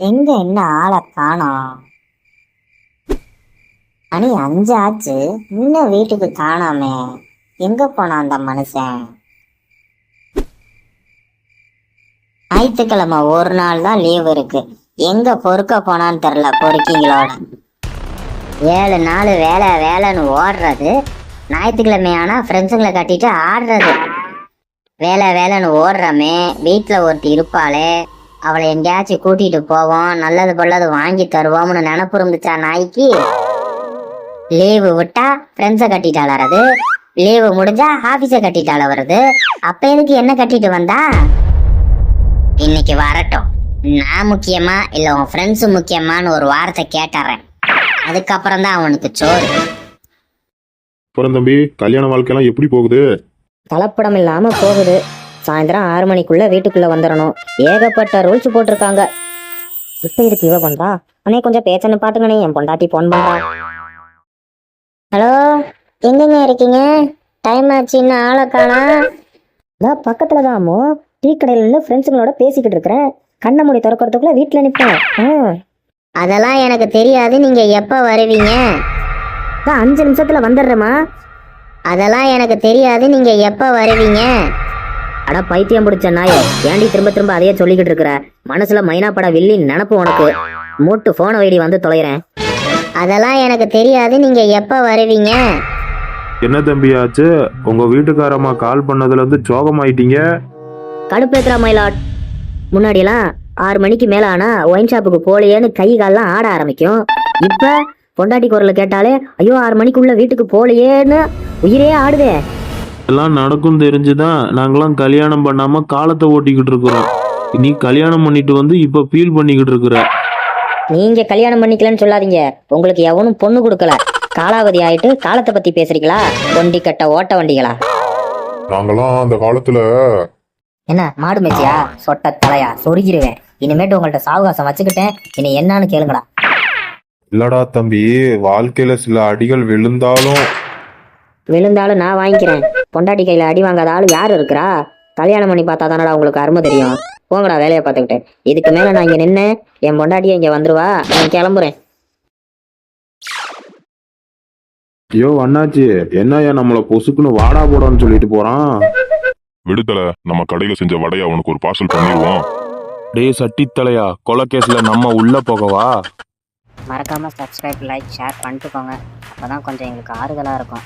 எங்க என்ன ஆளை காணோம்? மணி அஞ்சு ஆச்சு இன்னும் வீட்டுக்கு காணாமே. எங்க போனான் அந்த மனுஷன்? ஞாயிற்றுக்கிழமை ஒரு நாள் தான் லீவ் இருக்கு. எங்க பொறுக்க போனான்னு தெரில பொறுக்கிங்களோட. ஏழு நாள் வேலை வேலைன்னு ஓடுறது. ஞாயிற்றுக்கிழமை ஆனால் ஃப்ரெண்ட்ஸுங்களை கட்டிட்டு ஆடுறது. வேலை வேலைன்னு ஓடுறமே. வீட்டில் ஒருத்தி இருப்பாளே. அவளை எங்கேயாச்சும் கூட்டிட்டு போவோம் நல்லது பொல்லது வாங்கி தருவோம்னு நினப்பு இருந்துச்சா நாய்க்கு? லீவு விட்டா ஃப்ரெண்ட்ஸை கட்டிட்டு அலறது லீவு முடிஞ்சா ஆஃபீஸை கட்டிட்டு அலவறது அப்ப எதுக்கு என்ன கட்டிட்டு வந்தா? இன்னைக்கு வரட்டும். நான் முக்கியமா இல்ல உன் ஃப்ரெண்ட்ஸ் முக்கியமான்னு ஒரு வார்த்தை கேட்டுறேன். அதுக்கப்புறம் தான் அவனுக்கு சோறு. அப்புறம் தம்பி கல்யாண வாழ்க்கையெல்லாம் எப்படி போகுது? கலப்படம் இல்லாம போகுது. சாயந்தரம் ஆறு மணிக்குள்ள வீட்டுக்குள்ள வந்துடணும் ஏகப்பட்ட ரூல்ஸ் போட்டிருக்காங்க. இப்ப இதுக்கு இவ பண்றா? அண்ணே கொஞ்சம் பேச்சன்னு பாத்துங்கண்ணே என் பொண்டாட்டி போன் பண்றா. ஹலோ எங்கங்க இருக்கீங்க? டைம் ஆச்சு இன்னும் ஆளை காணா. நான் பக்கத்துல அம்மோ. டீ கடையில இருந்து ஃப்ரெண்ட்ஸுங்களோட பேசிக்கிட்டு இருக்கிறேன் கண்ண மூடி திறக்கறதுக்குள்ள வீட்டுல நிப்பேன். ம். அதெல்லாம் எனக்கு தெரியாது. நீங்க எப்ப வருவீங்க? அஞ்சு நிமிஷத்துல வந்துடுறேம்மா. அதெல்லாம் எனக்கு தெரியாது. நீங்க எப்ப வருவீங்க? அட பைத்தியம் பிடிச்ச நாயே ஏன்டி திரும்ப திரும்ப அதையே சொல்லிக்கிட்டு இருக்கிற? மனசுல மைனா பட வில்லி நினப்பு உனக்கு. மூட்டு போனை வைடி வந்து தொலைகிறேன் அதெல்லாம் எனக்கு தெரியாது நீங்க எப்ப வருவீங்க? என்ன தம்பி ஆச்சு? உங்க வீட்டுக்காரம்மா கால் பண்ணதுல இருந்து சோகமாயிட்டீங்க? கடுப்பேத்துறா மயிலாட் முன்னாடியெல்லாம் ஆறு மணிக்கு மேல ஆனா ஒயின் ஷாப்புக்கு போலையேன்னு கை கால்லாம் ஆட ஆரம்பிக்கும். இப்ப பொண்டாட்டி குரலை கேட்டாலே ஐயோ ஆறு மணிக்குள்ள வீட்டுக்கு போலையேன்னு உயிரே ஆடுதே. எல்லாம் நடக்கும் தெரிஞ்சுதான் நாங்களாம் கல்யாணம் பண்ணாம காலத்தை ஓட்டிக்கிட்டு இருக்கிறோம். நீ கல்யாணம் பண்ணிட்டு வந்து இப்ப ஃபீல் பண்ணிக்கிட்டு இருக்கிற. நீங்க கல்யாணம் பண்ணிக்கலன்னு சொல்லாதீங்க. உங்களுக்கு எவனும் பொண்ணு கொடுக்கல. காலாவதி ஆயிட்டு காலத்தை பத்தி பேசுறீங்களா? கொண்டி கட்ட ஓட்ட வண்டிகளா? நாங்கெல்லாம் அந்த காலத்துல என்ன மாடு மேய்ச்சியா? சொட்ட தலையா? சொருகிருவேன். இனிமேட்டு உங்கள்ட்ட சாவகாசம் வச்சுக்கிட்டேன். இனி என்னன்னு கேளுங்கடா. இல்லடா தம்பி வாழ்க்கையில சில அடிகள் விழுந்தாலும் விழுந்தாலும் நான் வாங்கிக்கிறேன். பொண்டாட்டி கையில அடி வாங்காத ஆள் யார் இருக்கிறா? கல்யாணம் பண்ணி பார்த்தா தானடா உங்களுக்கு அருமை தெரியும். போங்கடா வேலையை பார்த்துக்கிட்டு இதுக்கு மேல நான் இங்க நின்று என் பொண்டாட்டியை இங்க வந்துருவா. நான் கிளம்புறேன். ஐயோ அண்ணாச்சி என்னய்யா நம்மள பொசுக்குன்னு வாடா போடான்னு சொல்லிட்டு போறான்? விடுதலை நம்ம கடையில செஞ்ச வடையை அவனுக்கு ஒரு பார்சல் பண்ணிடுவோம். டேய் சட்டித்தலையா கொலை கேஸ்ல நம்ம உள்ள போகவா? மறக்காம சப்ஸ்கிரைப் லைக் ஷேர் பண்ணிட்டு போங்க அப்பதான் கொஞ்சம் எங்களுக்கு ஆறுதலா இருக்கும்.